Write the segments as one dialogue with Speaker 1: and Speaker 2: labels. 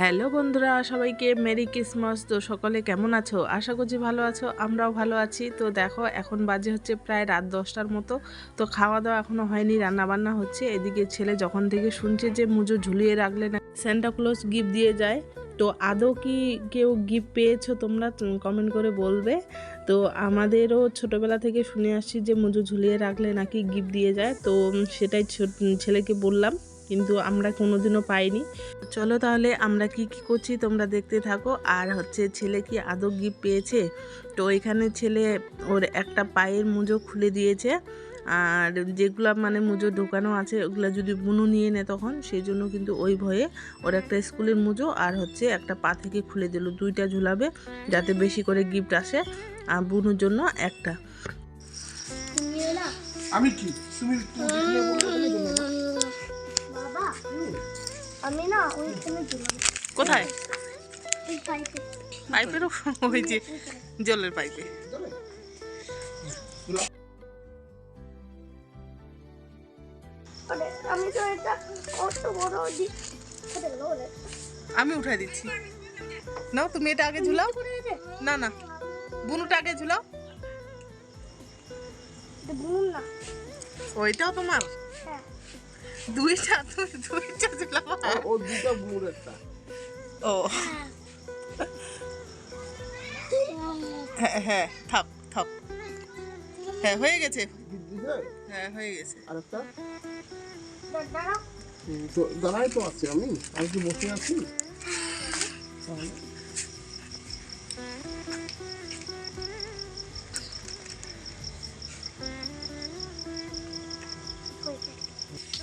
Speaker 1: Hello বন্ধুরা, সবাইকে merry Christmas. তো সকলে কেমন আছো? আশা করছি ভালো আছো, আমরাও ভালো আছি। তো দেখো, এখন বাজে হচ্ছে প্রায় রাত দশটার মতো। তো খাওয়া দাওয়া এখনও হয়নি রান্না বান্না হচ্ছে। এদিকে ছেলে যখন থেকে শুনছে যে মুজো ঝুলিয়ে রাখলে না স্যান্টা ক্লজ গিফট দিয়ে যায়। তো আদৌ কি কেউ গিফট পেয়েছ তোমরা? কমেন্ট করে বলবে। তো আমাদেরও ছোটবেলা থেকে শুনে আসছি যে মুজো ঝুলিয়ে রাখলে নাকি গিফট দিয়ে যায়। তো সেটাই ছেলেকে বললাম। কিন্তু আমরা কোনোদিনও পাইনি। চলো তাহলে আমরা কি কি করছি তোমরা দেখতে থাকো। আর হচ্ছে ছেলে কি আদৌ গিফট পেয়েছে? তো এখানে ছেলে ওর একটা পায়ের মুজো খুলে দিয়েছে। আর যেগুলা মানে মুজো ঢোকানো আছে ওগুলো যদি বুনু নিয়ে নেয় তখন সেই জন্য কিন্তু ওই ভয়ে ওর একটা স্কুলের মুজো আর হচ্ছে একটা পা থেকে খুলে দিল। দুইটা ঝুলাবে যাতে বেশি করে গিফট আসে আর বুনুর জন্য একটা।
Speaker 2: আমি কি? তুমি
Speaker 3: আমি না ওইখানে
Speaker 1: কোথায়?
Speaker 3: এই পাইপে।
Speaker 1: পাইপেরও ওই যে জলের পাইপে?
Speaker 3: আমি তো এটা অত বড়
Speaker 1: আমি উঠাই দিচ্ছি। নাও তুমি এটা আগে ঝুলাও। না না। বুনুটা আগে ঝুলাও।
Speaker 3: না।
Speaker 1: ওইটাও তোমার?
Speaker 3: হ্যাঁ।
Speaker 1: দুইটা তুমি দুইটা
Speaker 2: আর। ও দুটা বুড় একটা।
Speaker 1: ও। হ্যাঁ। হ্যাঁ থাক থাক হ্যাঁ হয়ে গেছে। হ্যাঁ হয়ে গেছে।
Speaker 2: আর একটা তো দাঁড়াই তো আছি আমি। আমি কি বসে আছি?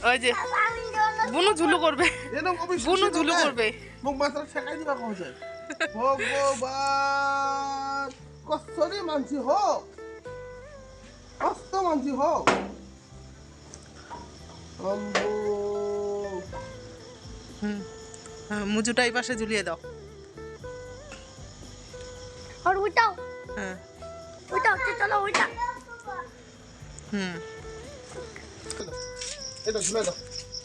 Speaker 1: ওই যে বুনু ঝুলু করবে। বুনু ঝুলু। করবে।
Speaker 2: দিবা যায় ভগবান কষ্টরে মানছি হোক কষ্ট মানছি হোক। অম্বু।
Speaker 1: হুম হ্যাঁ, মুজুটা এই পাশে ঝুলিয়ে দাও।
Speaker 3: আর
Speaker 1: হ্যাঁ।
Speaker 3: ওইটাও চলো ওইটা
Speaker 1: হুম।
Speaker 2: এটা ঝুলে দাও।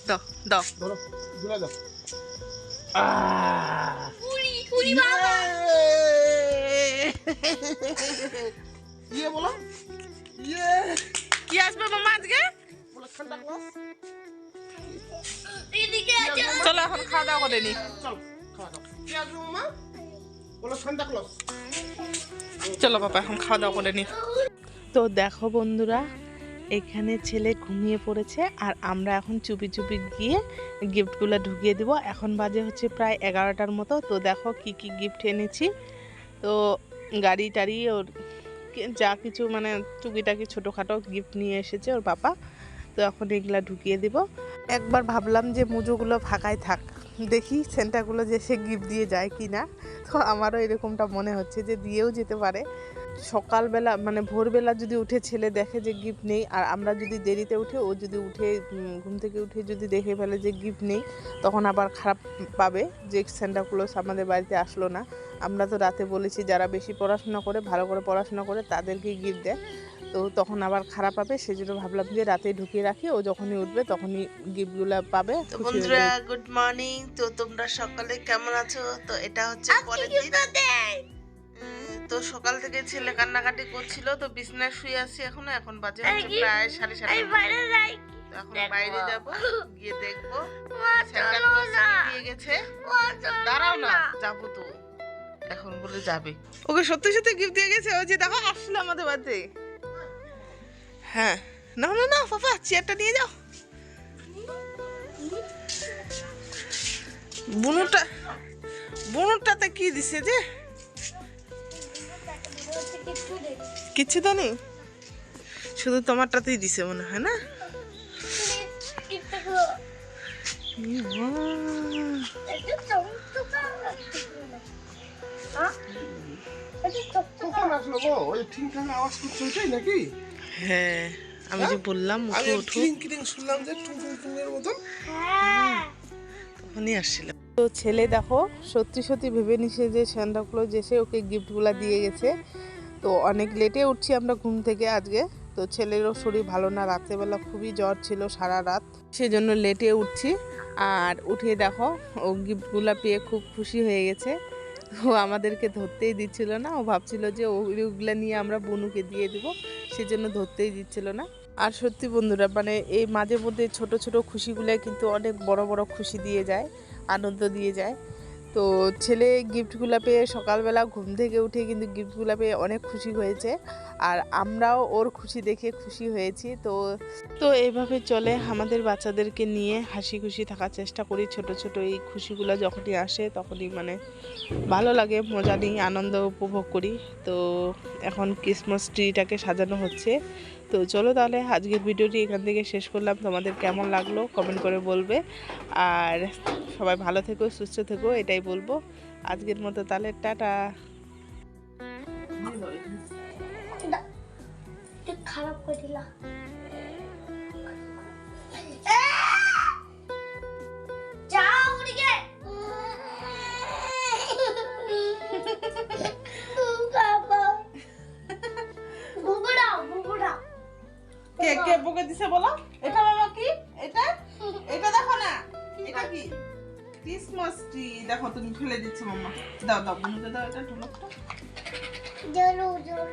Speaker 1: দাও দাও।
Speaker 2: ধরো ঝুলে দাও।
Speaker 3: বাবা।
Speaker 2: ইয়ে বলো। ইয়ে।
Speaker 1: কি আসবে মামা আজকে?
Speaker 2: বলো ঠান্ডা ক্লাস
Speaker 3: এদিকে
Speaker 1: চলো। এখন খাওয়া দাওয়া করে নি।
Speaker 2: চল খাওয়া দাও কি আসবে মামা বলো ঠান্ডা ক্লাস
Speaker 1: চলো বাবা এখন খাওয়া দাওয়া করে নি। তো দেখো বন্ধুরা এখানে ছেলে ঘুমিয়ে পড়েছে আর আমরা এখন চুপি চুপি গিয়ে গিফটগুলো ঢুকিয়ে দিব। এখন বাজে হচ্ছে প্রায় এগারোটার মতো। তো দেখো কি কি গিফট এনেছি। তো গাড়ি টাড়ি ওর যা কিছু মানে টুকিটাকি ছোটোখাটো গিফট নিয়ে এসেছে ওর বাবা। তো এখন এগুলো ঢুকিয়ে দিব। একবার ভাবলাম যে মুজোগুলো ফাঁকায় থাক। দেখি সেন্টারগুলো যে সে গিফট দিয়ে যায় কি না তো আমারও এরকমটা মনে হচ্ছে যে দিয়েও যেতে পারে। সকালবেলা মানে ভোরবেলা যদি উঠে ছেলে দেখে যে গিফট নেই আর আমরা যদি দেরিতে উঠে ও যদি উঠে ঘুম থেকে উঠে যদি দেখে ফেলে যে গিফট নেই তখন আবার খারাপ পাবে যে সেন্টা ক্লোজ আমাদের বাড়িতে আসলো না। আমরা তো রাতে বলেছি যারা বেশি পড়াশোনা করে ভালো করে পড়াশোনা করে তাদেরকে গিফট দেয়। তো তখন আবার খারাপ পাবে সেই জন্য ভাবলাম যে রাতে ঢুকিয়ে রাখি ও যখনই উঠবে তখনই গিফটগুলো পাবে।
Speaker 4: তো বন্ধুরা গুড মর্নিং তো তোমরা সকালে কেমন আছো? তো এটা হচ্ছে পরের দিন। তো সকাল থেকে ছেলে কান্নাকাটি করছিল তো বিছনায় শুয়ে আছি এখনও এখন বাজে হচ্ছে প্রায় সাড়ে সাড়ে এখন বাইরে যাব গিয়ে দেখব। দিয়ে গেছে। দাঁড়াও না যাব তো। এখন বলে যাবে।
Speaker 1: ওকে সত্যি সত্যি গিফট দিয়ে গেছে ওই যে দেখো আসলে আমাদের বাড়িতে। হ্যাঁ না না না পাপা চেয়ারটা নিয়ে যাও। বুনুটা বুনুরটাতে কি দিছে যে? কিচ্ছু তো নেই? শুধু তোমারটাতেই দিছে মনে হয় না? হ্যাঁ আমি যে বললাম
Speaker 2: কিরিং কিরিং শুনলাম যে টুং টুং টুং মতন।
Speaker 1: তখনই আসছিল তো ছেলে দেখো সত্যি সত্যি ভেবে নিছে যে সান্টা ক্লজ এসে ওকে গিফটগুলো দিয়ে গেছে। তো অনেক লেটে উঠছি আমরা ঘুম থেকে আজকে। তো ছেলেরও শরীর ভালো না, রাত্রেবেলা খুবই জ্বর ছিল সারা রাত। সেজন্য লেটে উঠছি। আর উঠিয়ে দেখো, ও গিফটগুলো পেয়ে খুব খুশি হয়ে গেছে। ও আমাদেরকে ধরতেই দিচ্ছিল না। ও ভাবছিল যে ওইগুলো নিয়ে আমরা বনুকে দিয়ে দিব। সেজন্য ধরতেই দিচ্ছিল না। আর সত্যি বন্ধুরা মানে এই মাঝে মধ্যে ছোট ছোট খুশিগুলো কিন্তু অনেক বড় বড় খুশি দিয়ে যায়, আনন্দ দিয়ে যায়। তো ছেলে গিফটগুলো পেয়ে সকালবেলা ঘুম থেকে উঠে কিন্তু গিফটগুলো পেয়ে অনেক খুশি হয়েছে। আর আমরাও ওর খুশি দেখে খুশি হয়েছি। তো তো এইভাবে চলে আমাদের বাচ্চাদেরকে নিয়ে হাসি খুশি থাকার চেষ্টা করি। ছোট ছোট এই খুশিগুলো যখনই আসে তখনই মানে ভালো লাগে, মজা নিই, আনন্দ উপভোগ করি। তো এখন ক্রিসমাস ট্রিটাকে সাজানো হচ্ছে। তো চলো তাহলে আজকের ভিডিওটি এখান থেকে শেষ করলাম। তোমাদের কেমন লাগল কমেন্ট করে বলবে। আর সবাই ভালো থেকো, সুস্থ থেকো, এটাই বলব। আজকের মতো তাহলে, টাটা।
Speaker 3: তুই খারাপ করে দিলা যাও উড়িয়ে বাবা। বুবুড়া বুবুড়া
Speaker 1: কে কে বকে দিছে বলো? এটা বাবা কি? এটা? এটা দেখো না। এটা কি? ক্রিসমাস ট্রি দেখো তুমি ফেলে দিচ্ছ মাম্মা। দাও দাও দাও এটা ঢোলকটা।
Speaker 3: জরু জরু